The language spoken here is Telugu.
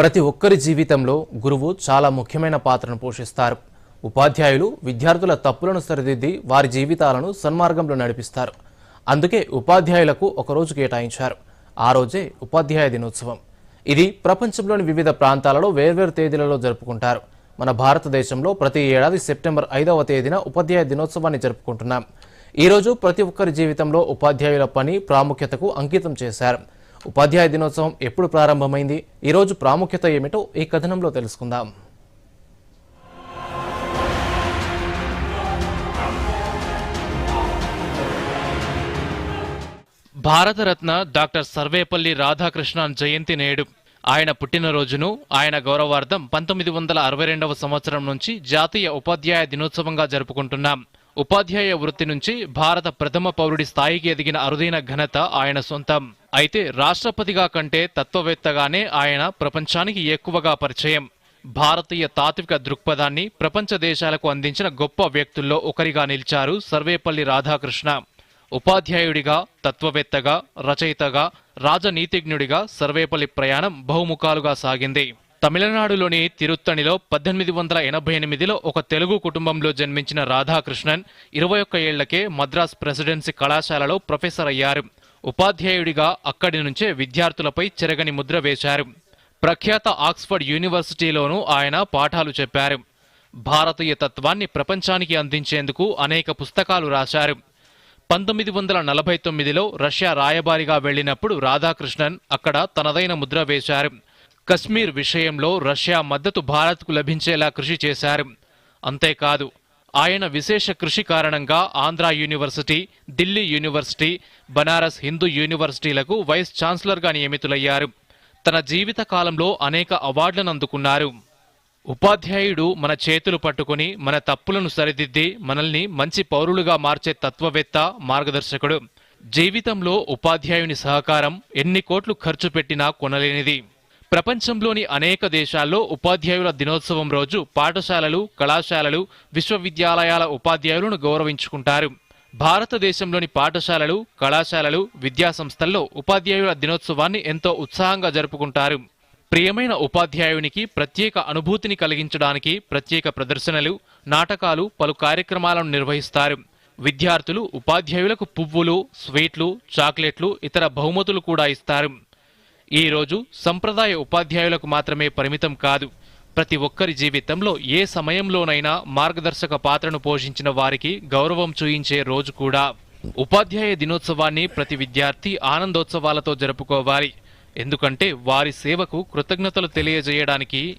ప్రతి ఒక్కరి జీవితంలో గురువు చాలా ముఖ్యమైన పాత్రను పోషిస్తారు. ఉపాధ్యాయులు విద్యార్థుల తప్పులను సరిదిద్ది వారి జీవితాలను సన్మార్గంలో నడిపిస్తారు. అందుకే ఉపాధ్యాయులకు ఒకరోజు కేటాయించారు. ఆ రోజే ఉపాధ్యాయ దినోత్సవం. ఇది ప్రపంచంలోని వివిధ ప్రాంతాలలో వేర్వేరు తేదీలలో జరుపుకుంటారు. మన భారతదేశంలో ప్రతి ఏడాది సెప్టెంబర్ ఐదవ తేదీన ఉపాధ్యాయ దినోత్సవాన్ని జరుపుకుంటున్నాం. ఈరోజు ప్రతి ఒక్కరి జీవితంలో ఉపాధ్యాయుల పని ప్రాముఖ్యతకు అంకితం చేశారు. ఉపాధ్యాయ దినోత్సవం ఎప్పుడు ప్రారంభమైంది? ఈరోజు ప్రాముఖ్యత ఏమిటో ఈ కథనంలో తెలుసుకుందాం. భారతరత్న డాక్టర్ సర్వేపల్లి రాధాకృష్ణన్ జయంతి నేడు. ఆయన పుట్టినరోజును ఆయన గౌరవార్థం పంతొమ్మిది వందల అరవై రెండవ సంవత్సరం నుంచి జాతీయ ఉపాధ్యాయ దినోత్సవంగా జరుపుకుంటున్నాం. ఉపాధ్యాయ వృత్తి నుంచి భారత ప్రథమ పౌరుడి స్థాయికి ఎదిగిన అరుదైన ఘనత ఆయన సొంతం. అయితే రాష్ట్రపతిగా కంటే తత్వవేత్తగానే ఆయన ప్రపంచానికి ఎక్కువగా పరిచయం. భారతీయ తాత్విక దృక్పథాన్ని ప్రపంచ దేశాలకు అందించిన గొప్ప వ్యక్తుల్లో ఒకరిగా నిలిచారు సర్వేపల్లి రాధాకృష్ణ. ఉపాధ్యాయుడిగా తత్వవేత్తగా రచయితగా రాజనీతిజ్ఞుడిగా సర్వేపల్లి ప్రయాణం బహుముఖాలుగా సాగింది. తమిళనాడులోని తిరుత్తణిలో పద్దెనిమిది వందల ఎనభై ఎనిమిదిలో ఒక తెలుగు కుటుంబంలో జన్మించిన రాధాకృష్ణన్ ఇరవై ఒక్క ఏళ్ళకే మద్రాస్ ప్రెసిడెన్సీ కళాశాలలో ప్రొఫెసర్ అయ్యారు. ఉపాధ్యాయుడిగా అక్కడి నుంచే విద్యార్థులపై చెరగని ముద్ర వేశారు. ప్రఖ్యాత ఆక్స్ఫర్డ్ యూనివర్సిటీలోనూ ఆయన పాఠాలు చెప్పారు. భారతీయ తత్వాన్ని ప్రపంచానికి అందించేందుకు అనేక పుస్తకాలు రాశారు. పంతొమ్మిది వందల నలభై తొమ్మిదిలో రష్యా రాయబారిగా వెళ్ళినప్పుడు రాధాకృష్ణన్ అక్కడ తనదైన ముద్ర వేశారు. కశ్మీర్ విషయంలో రష్యా మద్దతు భారత్కు లభించేలా కృషి చేశారు. అంతేకాదు ఆయన విశేష కృషి కారణంగా ఆంధ్ర యూనివర్సిటీ ఢిల్లీ యూనివర్సిటీ బనారస్ హిందూ యూనివర్సిటీలకు వైస్ ఛాన్సలర్గా నియమితులయ్యారు. తన జీవిత కాలంలో అనేక అవార్డులను అందుకున్నారు. ఉపాధ్యాయుడు మన చేతులు పట్టుకుని మన తప్పులను సరిదిద్ది మనల్ని మంచి పౌరులుగా మార్చే తత్వవేత్త మార్గదర్శకుడు. జీవితంలో ఉపాధ్యాయుని సహకారం ఎన్ని కోట్లు ఖర్చు పెట్టినా కొనలేనిది. ప్రపంచంలోని అనేక దేశాల్లో ఉపాధ్యాయుల దినోత్సవం రోజు పాఠశాలలు కళాశాలలు విశ్వవిద్యాలయాల ఉపాధ్యాయులను గౌరవించుకుంటారు. భారతదేశంలోని పాఠశాలలు కళాశాలలు విద్యాసంస్థల్లో ఉపాధ్యాయుల దినోత్సవాన్ని ఎంతో ఉత్సాహంగా జరుపుకుంటారు. ప్రియమైన ఉపాధ్యాయునికి ప్రత్యేక అనుభూతిని కలిగించడానికి ప్రత్యేక ప్రదర్శనలు నాటకాలు పలు కార్యక్రమాలను నిర్వహిస్తారు. విద్యార్థులు ఉపాధ్యాయులకు పువ్వులు స్వీట్లు చాక్లెట్లు ఇతర బహుమతులు కూడా ఇస్తారు. ఈరోజు సంప్రదాయ ఉపాధ్యాయులకు మాత్రమే పరిమితం కాదు. ప్రతి ఒక్కరి జీవితంలో ఏ సమయంలోనైనా మార్గదర్శక పాత్రను పోషించిన వారికి గౌరవం చూయించే రోజు కూడా. ఉపాధ్యాయ దినోత్సవాన్ని ప్రతి విద్యార్థి ఆనందోత్సవాలతో జరుపుకోవాలి. ఎందుకంటే వారి సేవకు కృతజ్ఞతలు తెలియజేయడానికి